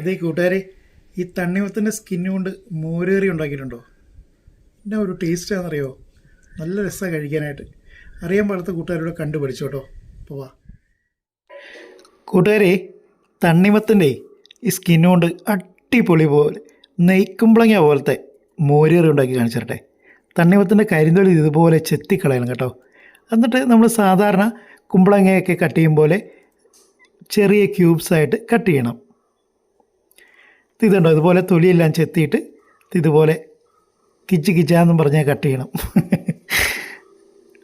അതേ കൂട്ടുകാരെ ഈ തണ്ണിമത്തിന്റെ സ്കിന്ന് കൊണ്ട് മോരേറി ഉണ്ടാക്കിയിട്ടുണ്ടോ? എന്നാ ഒരു ടേസ്റ്റാണെന്നറിയോ നല്ല രസമാണ് കഴിക്കാനായിട്ട്. അറിയാൻ പാടാത്ത കൂട്ടുകാരോട് കണ്ടു പഠിച്ചു കേട്ടോ. വാ. കൂട്ടുകാരെ തണ്ണിമത്തിന്റെ ഈ സ്കിന്ന് കൊണ്ട് അടിപൊളി പോലെ നെയ്ക്കുമ്പളങ്ങ പോലത്തെ മോരേറി ഉണ്ടാക്കി കാണിച്ചു തരട്ടെ തണ്ണിമത്തിന്റെ കരിന്തൊളി ഇതുപോലെ ചെത്തിക്കളയണം കേട്ടോ. എന്നിട്ട് നമ്മൾ സാധാരണ കുമ്പളങ്ങയൊക്കെ കട്ട് ചെയ്യും പോലെ ചെറിയ ക്യൂബ്സായിട്ട് കട്ട് ചെയ്യണം. ഇതുണ്ടോ? ഇതുപോലെ തൊലിയെല്ലാം ചെത്തിയിട്ട് ഇതുപോലെ കിച്ച് കിച്ചാന്നും പറഞ്ഞാൽ കട്ട് ചെയ്യണം.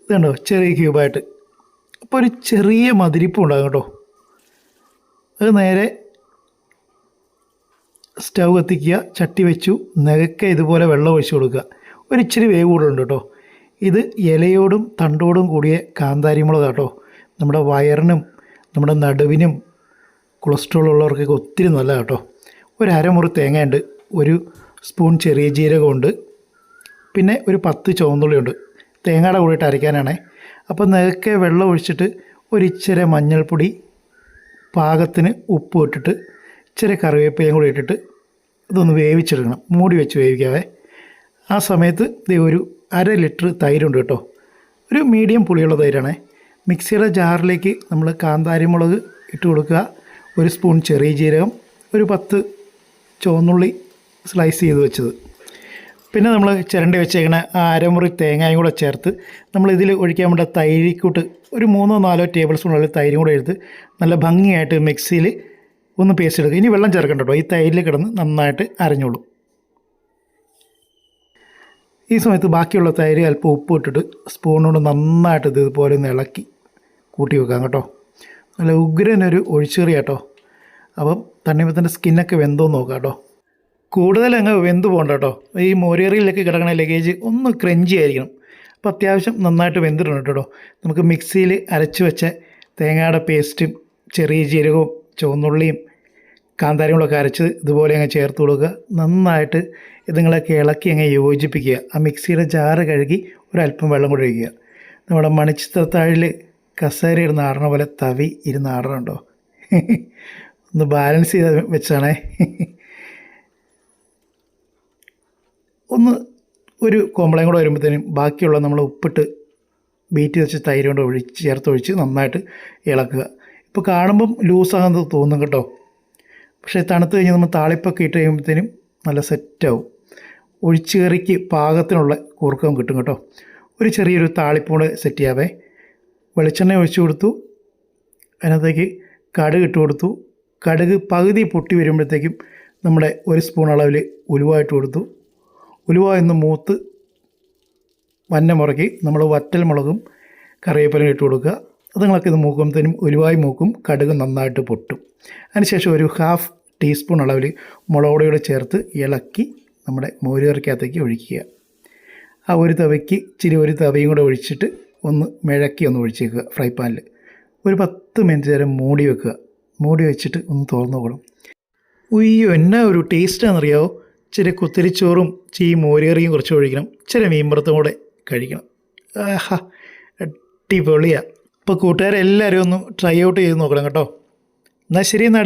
ഇതുണ്ടോ? ചെറിയ ക്യൂബായിട്ട്. അപ്പോൾ ഒരു ചെറിയ മതിരിപ്പ് ഉണ്ടാകും കേട്ടോ. അത് നേരെ സ്റ്റൗ കത്തിക്കുക ചട്ടി വെച്ചു നികക്ക ഇതുപോലെ വെള്ളം ഒഴിച്ചു കൊടുക്കുക. ഒരിച്ചിരി വേവ് കൂടുതലുണ്ട് കേട്ടോ. ഇത് ഇലയോടും തണ്ടോടും കൂടിയ കാന്താരിമുളക് കേട്ടോ നമ്മുടെ വയറിനും നമ്മുടെ നടുവിനും കൊളസ്ട്രോൾ ഉള്ളവർക്കൊക്കെ ഒത്തിരി നല്ല കേട്ടോ. ഒരു അരമുറി തേങ്ങയുണ്ട് ഒരു സ്പൂൺ ചെറിയ ജീരകമുണ്ട് പിന്നെ ഒരു പത്ത് ചുവന്നുള്ളിയുണ്ട്. തേങ്ങയുടെ കൂടിയിട്ട് അരയ്ക്കാനാണേ. അപ്പോൾ നികക്കെ വെള്ളം ഒഴിച്ചിട്ട് ഒരു ഇച്ചിരി മഞ്ഞൾപ്പൊടി പാകത്തിന് ഉപ്പ് ഇട്ടിട്ട് ഇച്ചിരി കറിവേപ്പിലയും കൂടി ഇട്ടിട്ട് ഇതൊന്ന് വേവിച്ചെടുക്കണം. മൂടി വെച്ച് വേവിക്കാവേ. ആ സമയത്ത് ഒരു അര ലിറ്റർ തൈരുണ്ട് കേട്ടോ. ഒരു മീഡിയം പുളിയുള്ള തൈരാണേ. മിക്സിയുടെ ജാറിലേക്ക് നമ്മൾ കാന്താരി മുളക് ഇട്ട് കൊടുക്കുക. ഒരു സ്പൂൺ ചെറിയ ജീരകം ഒരു പത്ത് ചുവന്നുള്ളി സ്ലൈസ് ചെയ്ത് വെച്ചത്. പിന്നെ നമ്മൾ ചിരണ്ടി വെച്ചേക്കണ ആ അരമുറി തേങ്ങയും കൂടെ ചേർത്ത് നമ്മൾ ഇതിൽ ഒഴിക്കാൻ വേണ്ട തൈരിക്കൂട്ട് ഒരു മൂന്നോ നാലോ ടേബിൾ സ്പൂൺ ഉള്ള തൈരും കൂടെ എടുത്ത് നല്ല ഭംഗിയായിട്ട് മിക്സിയിൽ ഒന്ന് പേസ്റ്റ് എടുക്കുക ഇനി വെള്ളം ചേർക്കണ്ട കേട്ടോ. ഈ തൈരിൽ കിടന്ന് നന്നായിട്ട് അരഞ്ഞോളൂ. ഈ സമയത്ത് ബാക്കിയുള്ള തൈര് അല്പം ഉപ്പ് ഇട്ടിട്ട് സ്പൂണുകൊണ്ട് നന്നായിട്ട് ഇതുപോലെ ഒന്ന് ഇളക്കി കൂട്ടി വെക്കാം കേട്ടോ. നല്ല ഉഗ്രനൊരു ഒഴിച്ചേറി കേട്ടോ അപ്പം തണ്ണിമത്തിന്റെ സ്കിന്നൊക്കെ വെന്തോ നോക്കാം കേട്ടോ. കൂടുതൽ അങ്ങ് വെന്ത് പോകണ്ട കേട്ടോ. ഈ മോരേറിയിലൊക്കെ കിടക്കണ ലഗേജ് ഒന്ന് ക്രഞ്ചി ആയിരിക്കണം. അപ്പോൾ അത്യാവശ്യം നന്നായിട്ട് വെന്തിട്ടുണ്ട് കേട്ടോ നമുക്ക് മിക്സിയിൽ അരച്ച് വെച്ച തേങ്ങയുടെ പേസ്റ്റും ചെറിയ ജീരകവും ചുവന്നുള്ളിയും കാന്താരികളൊക്കെ അരച്ച് ഇതുപോലെ അങ്ങ് ചേർത്ത് കൊടുക്കുക. നന്നായിട്ട് ഇതുങ്ങളൊക്കെ ഇളക്കി അങ്ങ് യോജിപ്പിക്കുക. ആ മിക്സിയുടെ ജാറ് കഴുകി ഒരല്പം വെള്ളം കൂടി ഒഴിക്കുക. നമ്മുടെ മണിച്ചിത്രത്താഴിൽ കസേര ഇരുന്ന് ആടണ പോലെ തവി ഇരുന്ന് ആടണുണ്ടോ ഒന്ന് ബാലൻസ് ചെയ്ത് വെച്ചാണേ. ഒന്ന് ഒരു കോമ്പളയും കൂടെ വരുമ്പോഴത്തേനും ബാക്കിയുള്ള നമ്മൾ ഉപ്പിട്ട് ബീറ്റ് വെച്ച് തൈര് കൊണ്ട് ഒഴിച്ച് ചേർത്ത് ഒഴിച്ച് നന്നായിട്ട് ഇളക്കുക. ഇപ്പോൾ കാണുമ്പം ലൂസാകുന്നത് തോന്നും കേട്ടോ. പക്ഷേ തണുത്ത് കഴിഞ്ഞ് നമ്മൾ താളിപ്പൊക്കെ ഇട്ട് കഴിയുമ്പോഴത്തേനും നല്ല സെറ്റാവും ഒഴിച്ച് കറിക്ക് പാകത്തിനുള്ള കൂർക്കം കിട്ടും കേട്ടോ. ഒരു ചെറിയൊരു താളിപ്പൂടെ സെറ്റ് ചെയ്യാവേ. വെളിച്ചെണ്ണ ഒഴിച്ചു കൊടുത്തു. അതിനകത്തേക്ക് കടുക് ഇട്ട് കൊടുത്തു. കടുക് പകുതി പൊട്ടി വരുമ്പോഴത്തേക്കും നമ്മുടെ ഒരു സ്പൂൺ അളവിൽ ഉലുവായിട്ട് കൊടുത്തു. ഉലുവ എന്ന് മൂത്ത് വന്ന മുറക്കി നമ്മൾ വറ്റൽ മുളകും കറിവേപ്പിലയും ഇട്ട് കൊടുക്കുക. അതുങ്ങളൊക്കെ ഇത് മൂക്കുമ്പോഴത്തേനും ഉലുവായി മൂക്കും കടുക് നന്നായിട്ട് പൊട്ടും. അതിനുശേഷം ഒരു ഹാഫ് ടീസ്പൂൺ അളവിൽ മുളക് പൊടിയോടെ ചേർത്ത് ഇളക്കി നമ്മുടെ മോരുകറിക്കകത്തേക്ക് ഒഴിക്കുക. ആ ഒരു തവയ്ക്ക് ഇച്ചിരി ഒരു തവയും കൂടെ ഒഴിച്ചിട്ട് ഒന്ന് മിഴക്കി ഒന്ന് ഒഴിച്ചേക്കുക ഫ്രൈ പാനിൽ ഒരു പത്ത് മിനിറ്റ് നേരം മൂടി വെക്കുക. മൂടി വെച്ചിട്ട് ഒന്ന് തുറന്നു നോക്കണം ഉയ്യോ എന്നാ ഒരു ടേസ്റ്റാണെന്നറിയാവോ ഇച്ചിരി കുത്തിരിച്ചോറും ചീ മോരേറിയും കുറച്ച് ഒഴിക്കണം. ഇച്ചിരി മീൻപുറത്തും കൂടെ കഴിക്കണം. ആഹാ അടിപൊളിയാണ് അപ്പോൾ കൂട്ടുകാരെല്ലാവരും ഒന്ന് ട്രൈ ഔട്ട് ചെയ്ത് നോക്കണം കേട്ടോ. എന്നാൽ ശരി എന്നാൽ